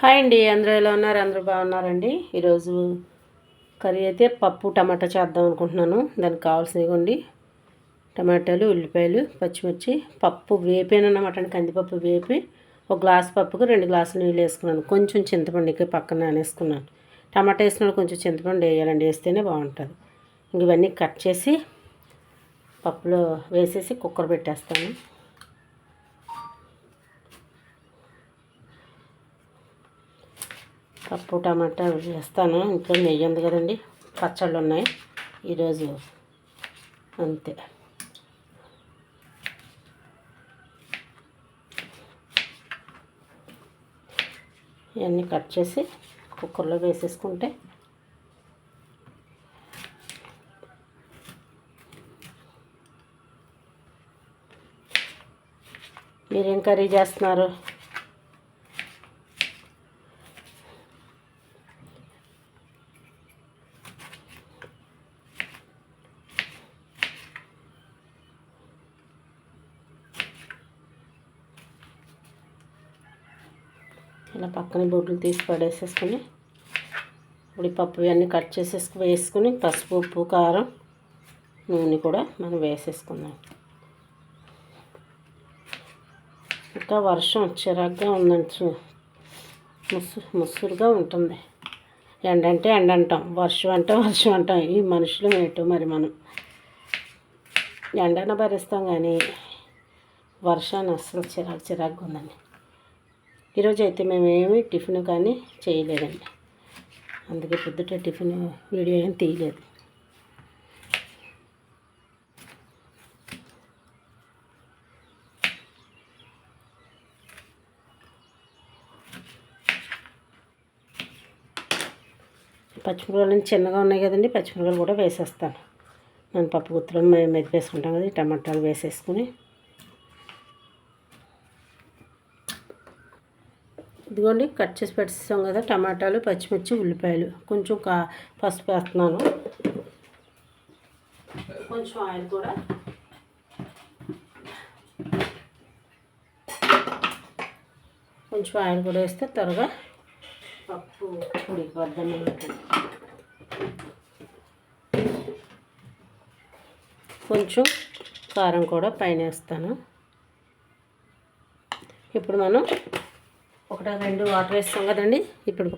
Hi అండి అందరూ ఎలా ఉన్నారు? అందరూ బాగున్నారండి? ఈరోజు కర్రీ అయితే పప్పు టమాటా చేద్దాం అనుకుంటున్నాను. దానికి కావాల్సినవి టమాటాలు ఉల్లిపాయలు పచ్చిమిర్చి పప్పు వేపానమాట అండి. కందిపప్పు వేపి ఒక గ్లాస్ పప్పుకు రెండు గ్లాసులు నీళ్ళు వేసుకున్నాను. కొంచెం చింతపండుకి పక్కన నానేసుకున్నాను. టమాటా వేసినప్పుడు కొంచెం చింతపండు వేయాలండి. వేస్తేనే బాగుంటుంది. ఇంక ఇవన్నీ కట్ చేసి పప్పులో వేసేసి కుక్కర్ పెట్టేస్తాను. పప్పు టమాటా వేస్తాను ఇంట్లో నెయ్యి ఉంది కదండి పచ్చళ్ళు ఉన్నాయి. ఈరోజు అంతే. ఇవన్నీ కట్ చేసి కుక్కర్లో వేసేసుకుంటే మీరేం కర్రీ చేస్తున్నారు? ఇలా పక్కన బొడ్లు తీసి పడేసేసుకుని ఇప్పుడు పప్పు ఇవన్నీ కట్ చేసేసుకు వేసుకుని పసుపు ఉప్పు కారం నూనె కూడా మనం వేసేసుకుందాం. ఇంకా వర్షం చిరాగ్గా ఉందండి ముసు ముసురుగా ఉంటుంది. ఎండ అంటే ఎండ అంటాం వర్షం అంటే వర్షం అంటాం. ఈ మనుషులు ఏంటో మరి మనం. ఎండన భరిస్తాం కానీ వర్షాన్ని అస్సలు చిరాకు చిరాకుగా ఉందండి. ఈరోజు అయితే మేము ఏమి టిఫిన్ కానీ చేయలేదండి. అందుకే పొద్దుట టిఫిన్ వీడియో ఏం తీయలేదు. పచ్చిమిరపకాయలు చిన్నగా ఉన్నాయి కదండి పచ్చిమిరపకాయలు కూడా వేసేస్తాను. నేను పప్పు గుత్తులు మెదిపేసుకుంటాం కదా టమాటాలు వేసేసుకుని ఇదిగోండి కట్ చేసి పెట్టేస్తాం కదా టమాటాలు పచ్చిమిర్చి ఉల్లిపాయలు. కొంచెం కా పసుపు వేస్తున్నాను. కొంచెం ఆయిల్ కూడా. కొంచెం ఆయిల్ కూడా వేస్తే త్వరగా పప్పు ఉడికిపోద్దాం కొంచెం కారం కూడా పైన వేస్తాను. ఇప్పుడు మనం ఒకటి రెండు వాటర్ వేస్తాం కదండి. ఇప్పుడు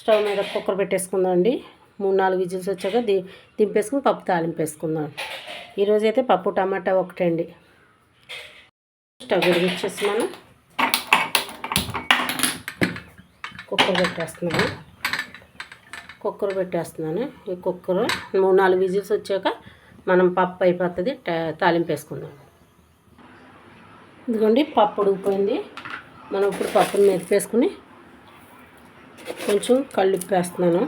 స్టవ్ మీద కుక్కర్ పెట్టేసుకుందాం అండి మూడు నాలుగు విజిల్స్ వచ్చాక ది దింపేసుకుని పప్పు తాలింపు వేసుకుందాం ఈరోజు అయితే పప్పు టమాటా ఒకటండి. స్టవ్ వెలిగించేసి మనం కుక్కర్ పెట్టేస్తున్నాను. కుక్కర్ పెట్టేస్తున్నాను. ఈ కుక్కర్ మూడు నాలుగు విజిల్స్ వచ్చాక మనం పప్పు అయిపోతుంది తాలింపు వేసుకుందాం ఇదిగోండి పప్పు ఉడికిపోయింది. మనం ఇప్పుడు పప్పును మెదిపేసుకుని కొంచెం కళ్ళుప్పేస్తున్నాను.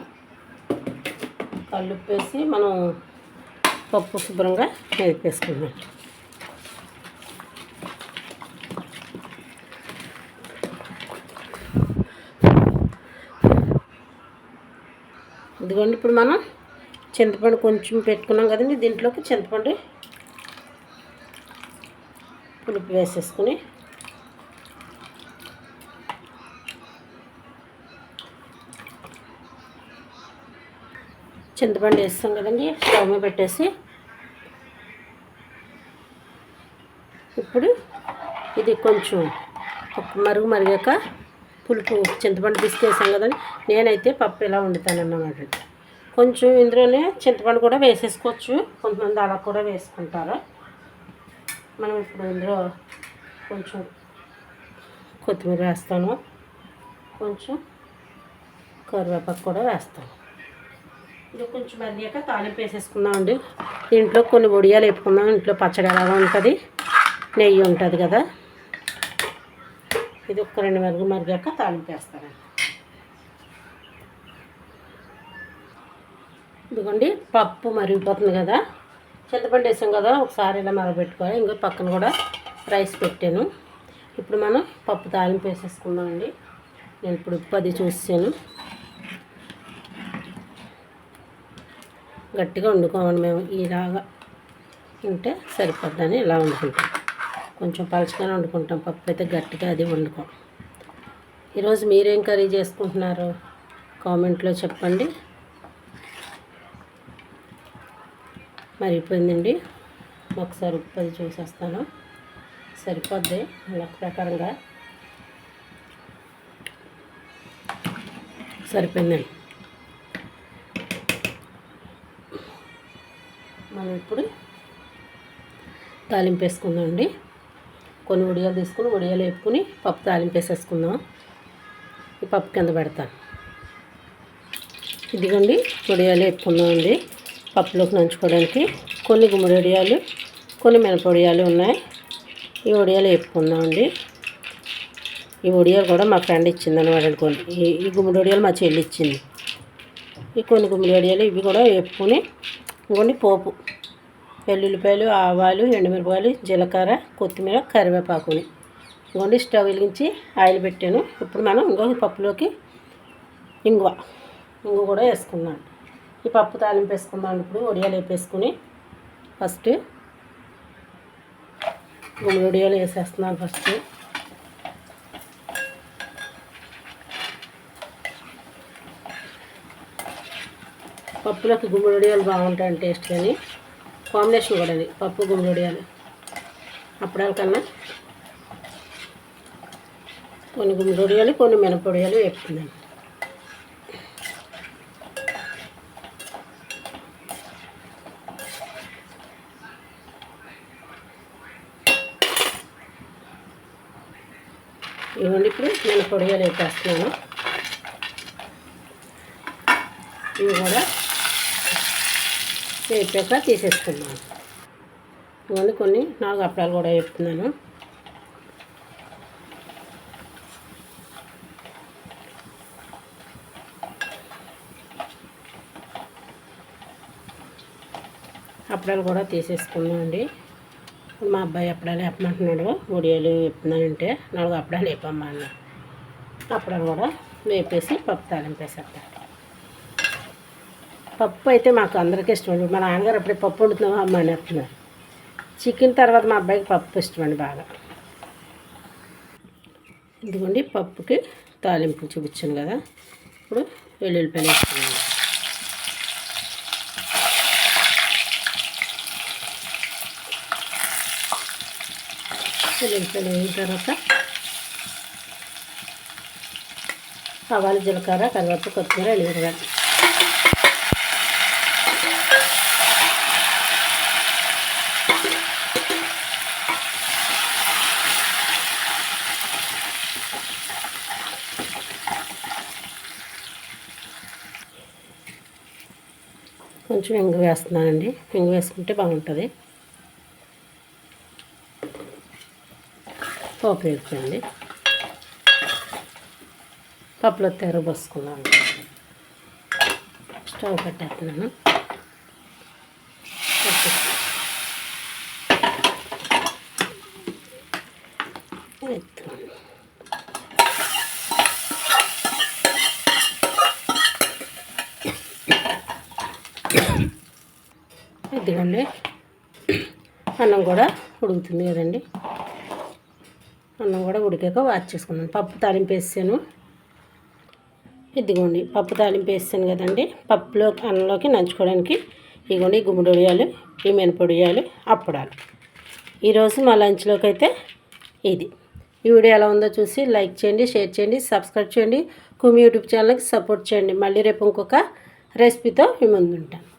కళ్ళుప్పేసి మనం పప్పు శుభ్రంగా మెదిపేసుకున్నాం ఇదిగోండి ఇప్పుడు మనం చింతపండు కొంచెం పెట్టుకున్నాం కదండి దీంట్లోకి చింతపండు పులుపు వేసేసుకుని చింతపండు వేస్తాం కదండి స్టవ్ మీద పెట్టేసి. ఇప్పుడు ఇది కొంచెం మరుగు మరిగాక పులుపు చింతపండు తీసుకేసాం కదండి. నేనైతే పప్పు ఇలా వండుతానన్నమాట కొంచెం ఇందులోనే చింతపండు కూడా వేసేసుకోవచ్చు. కొంతమంది అలా కూడా వేసుకుంటారు. మనం ఇప్పుడు ఇందులో కొంచెం కొత్తిమీర వేస్తాను. కొంచెం కరివేపాకు కూడా వేస్తాను. ఇది కొంచెం మరిగాక తాలింపు వేసేసుకుందామండి దీంట్లో కొన్ని వడియాలు వేపుకుందాం. ఇంట్లో పచ్చడి అలాగా ఉంటుంది. నెయ్యి ఉంటుంది కదా. ఇది ఒక్క రెండు మరుగు మరిగాక తాలింపు వేస్తానండి. ఇదిగోండి పప్పు మరిగిపోతుంది కదా. చింతపండు వేసాం కదా ఒకసారి ఇలా మరగబెట్టుకోవాలి ఇంకో పక్కన కూడా రైస్ పెట్టాను. ఇప్పుడు మనం పప్పు తాలింపు వేసేసుకుందామండి నేను ఇప్పుడు ఉప్పు అది చూసాను. గట్టిగా వండుకోమండి మేము ఇలాగా ఉంటే సరిపోద్దని ఇలా వండుకుంటాం. కొంచెం పలుచగానే వండుకుంటాం పప్పు అయితే గట్టిగా అది వండుకోం. ఈరోజు మీరేం కర్రీ చేసుకుంటున్నారు? కామెంట్లో చెప్పండి. మరిపోయిందండి ఒకసారి ఉప్పు అది చూసేస్తాను. సరిపోద్ది. లెక్క ప్రకారంగా సరిపోయిందండి. మనం ఇప్పుడు తాలింపు వేసుకుందామండి కొన్ని ఉడియాలు తీసుకుని ఉడియాలు వేపుకుని పప్పు తాలింపు వేసేసుకుందాం ఈ పప్పు కింద పెడతాను ఇదిగోండి ఉడియాలు వేపుకుందామండి. పప్పులోకి నంచుకోవడానికి కొన్ని గుమ్మడి ఉడియాలు కొన్ని మినపొడియాలు ఉన్నాయి. ఈ ఉడియాలు వేపుకుందామండి. ఈ ఉడియాలు కూడా మా ఫ్రెండ్ ఇచ్చింది అనమాట కొన్ని ఈ ఈ గుమ్మడి వడియాలు మా చెల్లి ఇచ్చింది. ఈ కొన్ని గుమ్మడి ఉడియాలు ఇవి కూడా వేపుకొని ఇంకొన్ని పోపు. వెల్లుల్లిపాయలు ఆవాలు ఎండుమిరపాయలు జీలకర్ర కొత్తిమీర కరివేపాకుని. ఇంకోండి స్టవ్ వెలిగించి ఆయిల్ పెట్టాను. ఇప్పుడు మనం ఇంకొక పప్పులోకి ఇంగువ. ఇంగు కూడా వేసుకున్నాను ఈ పప్పు తాలింపు వేసుకుందాం ఇప్పుడు. వడియాలు వేపేసుకుని ఫస్ట్ గుమ్మడి వడియాలు వేసేస్తున్నాను ఫస్ట్. పప్పులోకి గుమ్మడి వడియాలు బాగుంటాయి టేస్ట్ కానీ కాంబినేషన్ కూడా అది పప్పు గుమ్మడి వడియాలు అప్పడాల కన్నా కొన్ని గుమ్మడి వడియాలు కొన్ని మినపొడియాలు వేపుకున్నాను ఇవ్వండి ఇప్పుడు నేను పొడియాలు ఇవి కూడా వేపాక తీసేసుకున్నాను ఇవన్నీ కొన్ని నాలుగు అప్పడాలు కూడా చెప్తున్నాను అప్పడాలు కూడా తీసేసుకున్నామండి మా అబ్బాయి అప్పడాలు వేపమంటున్నాడు. ఒడియాలు వేపుతున్నానంటే నాలుగు అప్పడాలు వేపమ్మా అన్న. అప్పడాలు కూడా వేపేసి పప్పు తాలింపేసేస్తాను పప్పు అయితే మాకు అందరికీ ఇష్టం మా నాన్నగారు అప్పుడే పప్పు వండుతున్నావా అమ్మ అని అంటున్నారు. చికెన్ తర్వాత మా అబ్బాయికి పప్పు ఇష్టమండి బాగా. ఇదిగోండి పప్పుకి తాలింపు చూపించాను కదా. ఇప్పుడు వెల్లుల్లిపాయలు వేస్తున్నాను వెల్లుల్లిపాయలు వేయిన తర్వాత ఆవాలు జీలకర్ర కరివేపాకు కొత్తిమీర ఎల్లుగడ్డ. కొంచెం ఇంగు వేస్తున్నానండి. ఇంగు వేసుకుంటే బాగుంటుంది. పోపు వేసుకోండి పప్పులో తెర పోసుకున్నాను స్టవ్ పెట్టేస్తున్నాను ఇదిగోండి. అన్నం కూడా ఉడుకుతుంది కదండి. అన్నం కూడా ఉడికాక వాచ్ చేసుకున్నాను పప్పు తాలింపు వేసాను. ఇదిగోండి పప్పు తాలింపు వేసాను కదండి. పప్పులో అన్నంలోకి నంచుకోవడానికి ఇదిగోండి గుమ్మడి ఉడియాలు ఈ మినపొడియాలు అప్పడాలు. ఈరోజు మా లంచ్లోకి అయితే ఇది. ఈ వీడియో ఎలా ఉందో చూసి లైక్ చేయండి షేర్ చేయండి సబ్స్క్రైబ్ చేయండి. కుమి యూట్యూబ్ ఛానల్కి సపోర్ట్ చేయండి. మళ్ళీ రేపు ఇంకొక రెసిపీతో మీ ముందు ఉంటాను.